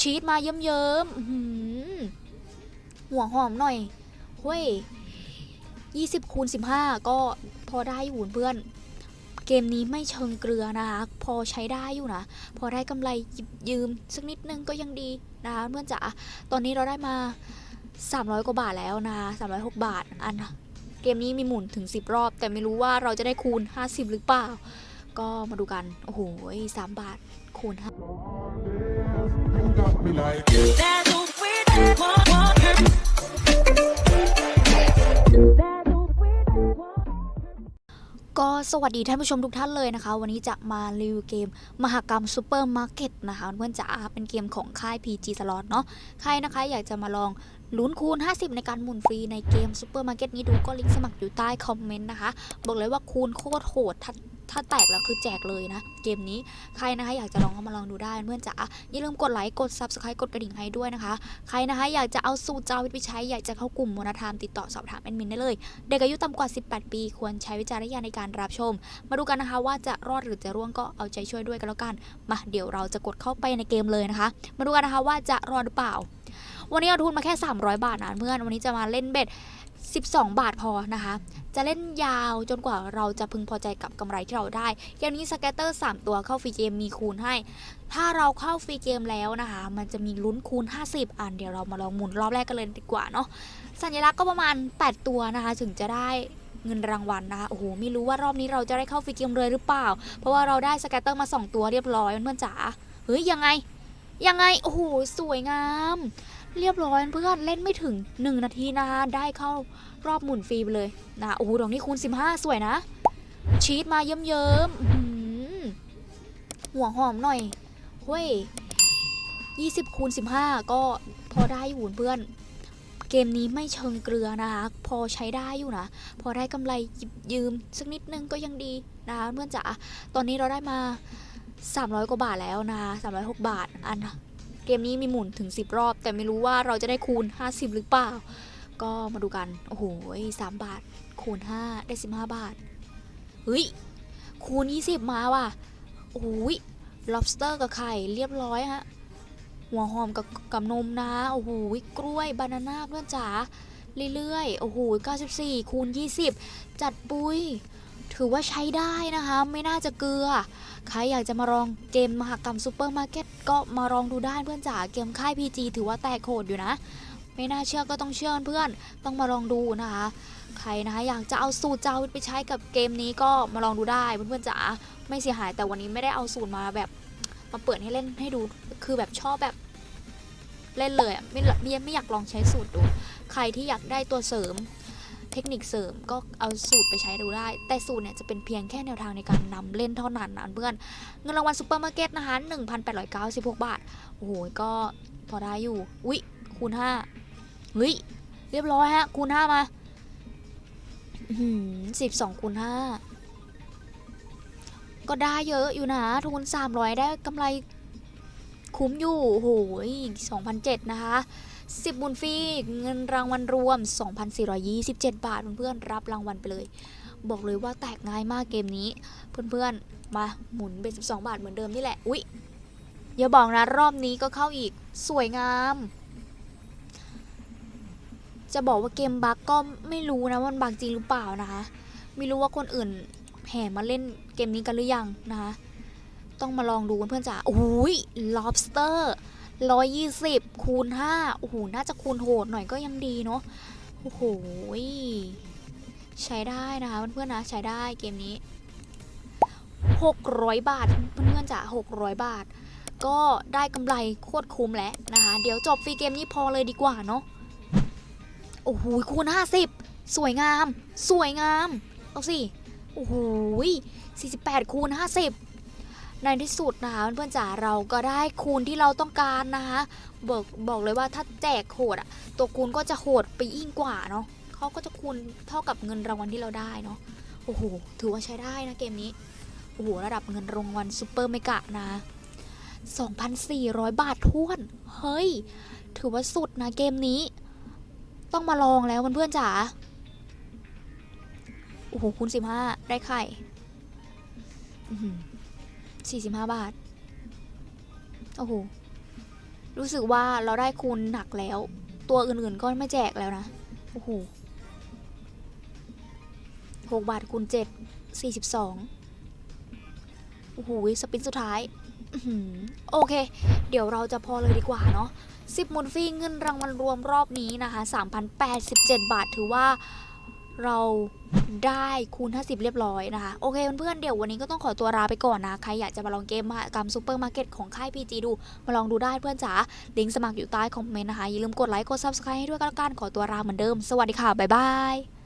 ชีสมาเยิ้มๆอื้อหือหัวหอมหน่อยเฮ้ยยี่สิบคูณสิบห้าก็พอได้อยู่เพื่อน เกมนี้ไม่เชิงเกลือนะคะพอใช้ได้อยู่นะ พอได้กำไรหยิบยืมสักนิดนึงก็ยังดีนะคะเพื่อนจ๋าตอนนี้เราได้มา 300 กว่าบาทแล้วนะคะ306 บาทอันเกมนี้มีหมุนถึง 10 รอบ แต่ไม่รู้ว่าเราจะได้คูณ 50 หรือเปล่า ก็มาดูกัน โอ้โห3บาทคูณ5 You ก็สวัสดีท่านผู้ชมทุกท่านเลยนะคะ วันนี้จะมารีวิวเกม มหกรรมซูเปอร์มาร์เก็ตนะคะเพื่อนจ๋าเป็นเกมของค่าย PG Slot เนาะใครนะคะอยากจะมาลองลุ้นคูณ 50 ในการหมุนฟรีในเกมซูเปอร์มาร์เก็ตนี้ดูก็ลิงก์สมัครอยู่ใต้คอมเมนต์นะคะ บอกเลยว่าคูณโคตรโหดถ้า ถ้าแตกแล้วคือแจกเลยนะ เกมนี้ใครนะคะอยากจะลองเข้ามาลองดูได้เพื่อนจ๋าอย่าลืมกดไลค์กด Subscribe กดกระดิ่งให้ด้วยนะคะ ใครนะคะอยากจะเอาสูตรจาวิทย์ไปใช้อยากจะเข้ากลุ่มมนธรรมติดต่อสอบถามแอดมินได้เลย เด็กอายุต่ำกว่า 18 ปีควรใช้วิจารณญาณในการรับชม มาดูกันนะคะว่าจะรอดหรือจะร่วงก็เอาใจช่วยด้วยกันแล้วกัน มาเดี๋ยวเราจะกดเข้าไปในเกมเลยนะคะ มาดูกันนะคะว่าจะรอดหรือเปล่า วันนี้เอาทุนมาแค่ 300 บาทนะเพื่อนวันนี้จะมาเล่นเบ็ด 12 บาทพอนะคะ จะเล่นยาวจนกว่าเราจะพึงพอใจกับกำไรที่เราได้ เกมนี้สแกตเตอร์ 3 ตัวเข้าฟรีเกมมีคูณให้ ถ้าเราเข้าฟรีเกมแล้วนะคะ มันจะมีลุ้นคูณ 50 อันเดี๋ยวเรามาลองหมุนรอบแรกกันเลยดีกว่าเนาะ สัญลักษณ์ก็ประมาณ 8 ตัวนะคะ ถึงจะได้เงินรางวัลนะคะ โอ้โห ไม่รู้ว่ารอบนี้เราจะได้เข้าฟรีเกมเลยหรือเปล่า เพราะว่าเราได้สแกตเตอร์มา 2 ตัวเรียบร้อยเพื่อนจ๋า เฮ้ยยังไง ยังไง โอ้โห สวยงาม เรียบร้อยเพื่อนเล่นไม่ถึง 1 นาทีนะคะ ได้เข้ารอบหมุนฟรีไปเลยนะโอ้โหดอกนี้คูณ 15 สวยนะ ชีสมาเยิ้มๆหัวหอมหน่อยเฮ้ย20คูณ15 ก็พอได้อยู่เพื่อน เกมนี้ไม่เชิงเกลือนะคะ พอใช้ได้อยู่นะ พอได้กำไรหยิบยืมสักนิดนึงก็ยังดีนะคะเพื่อนจ๋าตอนนี้เราได้มา 300 กว่าบาทแล้วนะคะ306 บาทอัน เกมนี้มีหมุนถึง 10 รอบ แต่ไม่รู้ว่าเราจะได้คูณ 50 หรือเปล่า ก็มาดูกัน โอ้โห3บาท คูณ 5 ได้ 15 บาท เฮ้ย คูณ 20 มาว่ะ โอ้ย lobster กับไข่เรียบร้อยฮะ หัวหอมกับกับนมนะ โอ้โห กล้วย บานาน่าเพื่อนจ๋า เรื่อยๆ โอ้โห 94 คูณ 20 จัดปุ้ย ถือว่าใช้ได้นะคะ ไม่น่าจะเกลือ ใครอยากจะมาลองเกมมหกรรมซูเปอร์มาร์เก็ตก็มาลองดูได้เพื่อนจ๋าเกมค่าย PG ถือว่าแตกโหดอยู่นะ ไม่น่าเชื่อก็ต้องเชื่อเพื่อนต้องมาลองดูนะคะ ใครนะคะอยากจะเอาสูตรเจ้าวิทไปใช้กับเกมนี้ก็มาลองดูได้เพื่อนๆจ๋าไม่เสียหายแต่วันนี้ไม่ได้เอาสูตรมาแบบมาเปิดให้เล่นให้ดูคือแบบชอบแบบเล่นเลยไม่ไม่ไม่อยากลองใช้สูตรดู ใครที่อยากได้ตัวเสริม เทคนิคเสริมก็เอาสูตรไปใช้ดูได้ แต่สูตรเนี่ยจะเป็นเพียงแค่แนวทางในการนำเล่นเท่านั้นนะเพื่อน เงินรางวัลซูเปอร์มาร์เก็ตนะคะ1,896 บาท โอ้โห ก็พอได้อยู่ อุ๊ย คูณ5เฮ้ย เรียบร้อยฮะ คูณ5มาสิบสองคูณห้าก็ได้เยอะอยู่นะทุน300ได้กำไร คุ้มอยู่โอ้โห2,007นะคะ 10บุญฟรีเงินรางวัลรวม 2,427 บาทเพื่อนๆรับรางวัลไปเลย บอกเลยว่าแตกง่ายมากเกมนี้ เพื่อนๆ มาหมุนเป็น 12 บาทเหมือนเดิมนี่แหละ อุ๊ยอย่าบอกนะรอบนี้ก็เข้าอีกสวยงาม จะบอกว่าเกมบั๊กก็ไม่รู้นะว่ามันบั๊กจริงหรือเปล่านะคะ ไม่รู้ว่าคนอื่นแห่มาเล่นเกมนี้กันหรือยังนะคะ ต้องมาลองดูกันเพื่อนจ๋าโอ้ย lobster 120 คูณ5โอ้โห น่าจะคูณโหดหน่อยก็ยังดีเนาะ โอ้โห ใช้ได้นะคะเพื่อนๆนะ ใช้ได้เกมนี้ 600 บาทเพื่อนๆจ๋า600 บาท ก็ได้กำไรโคตรคุ้มแล้วนะคะ เดี๋ยวจบฟรีเกมนี้พอเลยดีกว่าเนาะ โอ้โห คูณ 50 สวยงาม สวยงาม เอาสิ โอ้โห48 คูณ 50 ในที่สุดนะคะเพื่อนๆจ๋าเราก็ได้คูณที่เราต้องการนะคะบอกบอกเลยว่าถ้าแจกโหดอะตัวคูณก็จะโหดไปยิ่งกว่าเนาะเขาก็จะคูณเท่ากับเงินรางวัลที่เราได้เนาะโอ้โหถือว่าใช้ได้นะเกมนี้โอ้โหระดับเงินรางวัลซูเปอร์เมกะนะ 2,400 บาทท้วน เฮ้ย ถือว่าสุดนะเกมนี้ ต้องมาลองแล้วเพื่อนๆจ๋าโอ้โหคูณ15 ได้ไข่ 45 บาท โอ้โห รู้สึกว่าเราได้คูณหนักแล้ว ตัวอื่นๆก็ไม่แจกแล้วนะ โอ้โหหกบาทคูณเจ็ดสี่สิบสองโอ้โหสปินสุดท้ายโอเค เดี๋ยวเราจะพอเลยดีกว่าเนาะสิบมุนฟรีเงินรางวัลรวมรอบนี้นะคะ 3,087 บาทถือว่า เราได้คูณ 50 เรียบร้อยนะคะ โอเคเพื่อนๆเดี๋ยววันนี้ก็ต้องขอตัวลาไปก่อนนะ ใครอยากจะมาลองเกมมากรรมซูเปอร์มาร์เก็ตของค่าย PG ดู มาลองดูได้เพื่อนจ๋าลิงก์สมัครอยู่ใต้คอมเมนต์นะคะ อย่าลืมกดไลค์กด Subscribe ให้ด้วยกันแล้วกันขอตัวลาเหมือนเดิม สวัสดีค่ะ บ๊ายบาย